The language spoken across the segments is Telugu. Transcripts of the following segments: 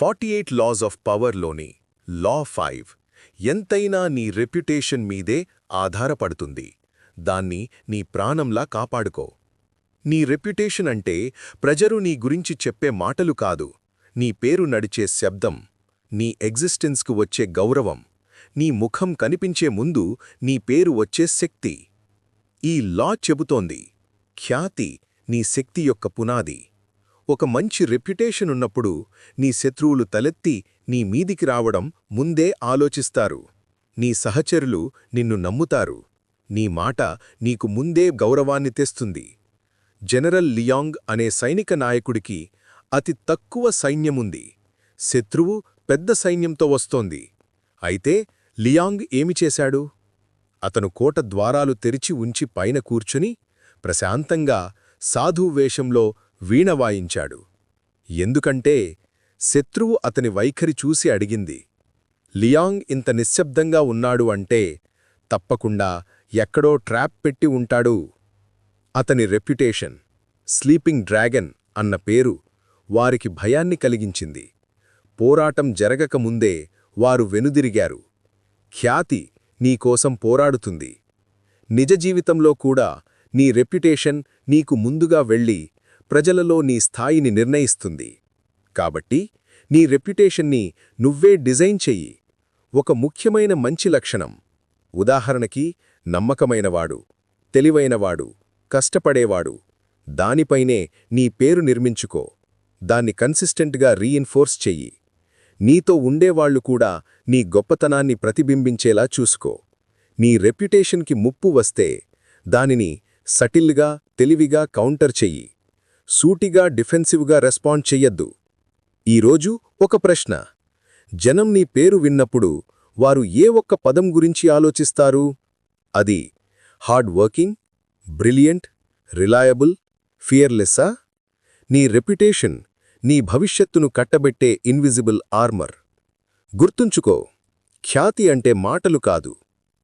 ఫార్టీ ఎయిట్ లాస్ ఆఫ్ పవర్లోని లా ఫైవ్ ఎంతైనా నీ రెప్యుటేషన్ మీదే ఆధారపడుతుంది. దాన్ని నీ ప్రాణంలా కాపాడుకో. నీ రెప్యుటేషన్ అంటే ప్రజలు నీ గురించి చెప్పే మాటలు కాదు. నీ పేరు నడిచే శబ్దం నీ ఎగ్జిస్టెన్స్కు వచ్చే గౌరవం నీ ముఖం కనిపించే ముందు నీ పేరు వచ్చే శక్తి. ఈ లా చెబుతోంది. ఖ్యాతి నీ శక్తి యొక్క పునాది. ఒక మంచి రెప్యుటేషన్ ఉన్నప్పుడు నీ శత్రువులు తలెత్తి నీ మీదికి రావడం ముందే ఆలోచిస్తారు. నీ సహచరులు నిన్ను నమ్ముతారు. నీ మాట నీకు ముందే గౌరవాన్ని తెస్తుంది. జనరల్ లియాంగ్ అనే సైనిక నాయకుడికి అతి తక్కువ సైన్యముంది. శత్రువు పెద్ద సైన్యంతో వస్తోంది. అయితే లియాంగ్ ఏమి చేశాడు? అతను కోట ద్వారాలు తెరిచి ఉంచి పైన కూర్చుని ప్రశాంతంగా సాధువేషంలో వీణ వాయించాడు. ఎందుకంటే శత్రువు అతని వైఖరి చూసి అడిగింది లియాంగ్ ఇంత నిశ్శబ్దంగా ఉన్నాడు అంటే తప్పకుండా ఎక్కడో ట్రాప్ పెట్టి ఉంటాడు. అతని రెప్యుటేషన్ స్లీపింగ్ డ్రాగన్ అన్న పేరు వారికి భయాన్ని కలిగించింది. పోరాటం జరగకముందే వారు వెనుదిరిగారు. ఖ్యాతి నీకోసం పోరాడుతుంది. నిజ జీవితంలో కూడా నీ రెప్యుటేషన్ నీకు ముందుగా వెళ్ళి ప్రజలలో నీ స్థాయిని నిర్ణయిస్తుంది. కాబట్టి నీ రెప్యుటేషన్ని నువ్వే డిజైన్ చెయ్యి. ఒక ముఖ్యమైన మంచి లక్షణం. ఉదాహరణకి నమ్మకమైనవాడు తెలివైనవాడు కష్టపడేవాడు. దానిపైనే నీ పేరు నిర్మించుకో. దాన్ని కన్సిస్టెంట్గా రీఇన్ఫోర్స్ చెయ్యి. నీతో ఉండేవాళ్ళు కూడా నీ గొప్పతనాన్ని ప్రతిబింబించేలా చూసుకో. నీ రెప్యుటేషన్కి ముప్పు వస్తే దానిని సటిల్గా తెలివిగా కౌంటర్ చెయ్యి. సూటిగా డిఫెన్సివ్గా రెస్పాండ్ చెయ్యొద్దు. ఈరోజు ఒక ప్రశ్న. జనం నీ పేరు విన్నప్పుడు వారు ఏ ఒక్క పదం గురించి ఆలోచిస్తారు? అది హార్డ్ వర్కింగ్ బ్రిలియంట్ రిలయబుల్ ఫియర్లెస్సా? నీ రెప్యుటేషన్ నీ భవిష్యత్తును కట్టబెట్టే ఇన్విజిబుల్ ఆర్మర్. గుర్తుంచుకో ఖ్యాతి అంటే మాటలు కాదు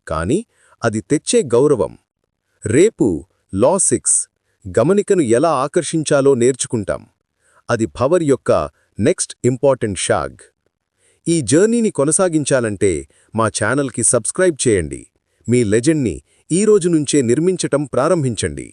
కాని అది తెచ్చే గౌరవం. రేపు లా సిక్స్ గమనికను ఎలా ఆకర్షించాలో నేర్చుకుంటాం. అది భవర్ యొక్క నెక్స్ట్ ఇంపార్టెంట్ షాగ్. ఈ జర్నీని కొనసాగించాలంటే మా ఛానల్కి సబ్స్క్రైబ్ చేయండి. మీ లెజెండ్ని ఈ రోజు నుంచే నిర్మించటం ప్రారంభించండి.